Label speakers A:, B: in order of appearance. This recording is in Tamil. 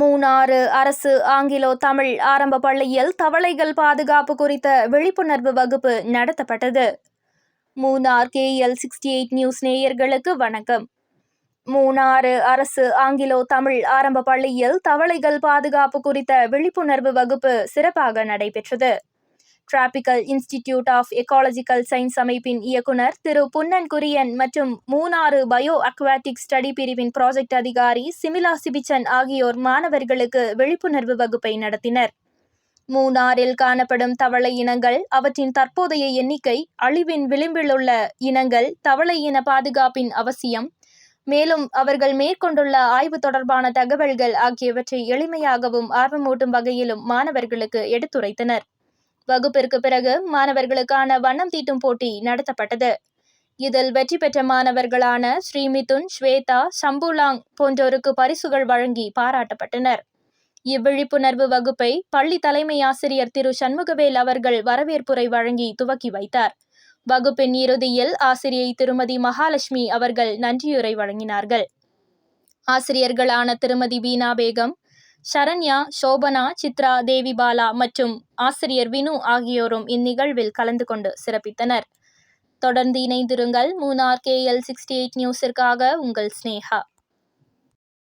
A: மூணாறு அரசு ஆங்கிலோ தமிழ் ஆரம்ப பள்ளியில் தவளைகள் பாதுகாப்பு குறித்த விழிப்புணர்வு வகுப்பு நடத்தப்பட்டது. Munnar KL sixty eight news நேயர்களுக்கு வணக்கம். மூணாறு அரசு ஆங்கிலோ தமிழ் ஆரம்ப பள்ளியில் தவளைகள் பாதுகாப்பு குறித்த விழிப்புணர்வு வகுப்பு சிறப்பாக நடைபெற்றது. Tropical institute of ecological science அமைப்பின் இயக்குனர் திரு புன்னன் குரியன் மற்றும் மூணாறு பயோ அக்வாட்டிக் ஸ்டடி பிரிவின் ப்ராஜெக்ட் அதிகாரி சிமிலா சிபிச்சன் ஆகியோர் மாணவர்களுக்கு விழிப்புணர்வு வகுப்பை நடத்தினர். மூணாறில் காணப்படும் தவளை இனங்கள் அவற்றின் தற்போதைய எண்ணிக்கை அழிவின் விளிம்பிலுள்ள இனங்கள் தவளை இன பாதுகாப்பின் அவசியம் மேலும் அவர்கள் மேற்கொண்டுள்ள ஆய்வு தொடர்பான தகவல்கள் ஆகியவற்றை எளிமையாகவும் ஆர்வமூட்டும் வகையிலும் மாணவர்களுக்கு எடுத்துரைத்தனர். வகுப்பிற்கு பிறகு மாணவர்களுக்கான வண்ணம் தீட்டும் போட்டி நடத்தப்பட்டது. இதில் வெற்றி பெற்ற மாணவர்களான ஸ்ரீமிதுன் ஸ்வேதா சம்புலாங் போன்றோருக்கு பரிசுகள் வழங்கி பாராட்டப்பட்டனர். இவ்விழிப்புணர்வு வகுப்பை பள்ளி தலைமை ஆசிரியர் திரு சண்முகவேல் அவர்கள் வரவேற்புரை வழங்கி துவக்கி வைத்தார். வகுப்பின் இறுதியில் ஆசிரியை திருமதி மகாலட்சுமி அவர்கள் நன்றியுரை வழங்கினார்கள். ஆசிரியர்களான திருமதி வீணா பேகம் சரண்யா சோபனா சித்ரா தேவி பாலா மற்றும் ஆசிரியர் வினு ஆகியோரும் இந்நிகழ்வில் கலந்து கொண்டு சிறப்பித்தனர். தொடர்ந்து இணைந்திருங்கள் மூனார் கேஎல் சிக்ஸ்டி எயிட் நியூஸிற்காக உங்கள் ஸ்னேகா.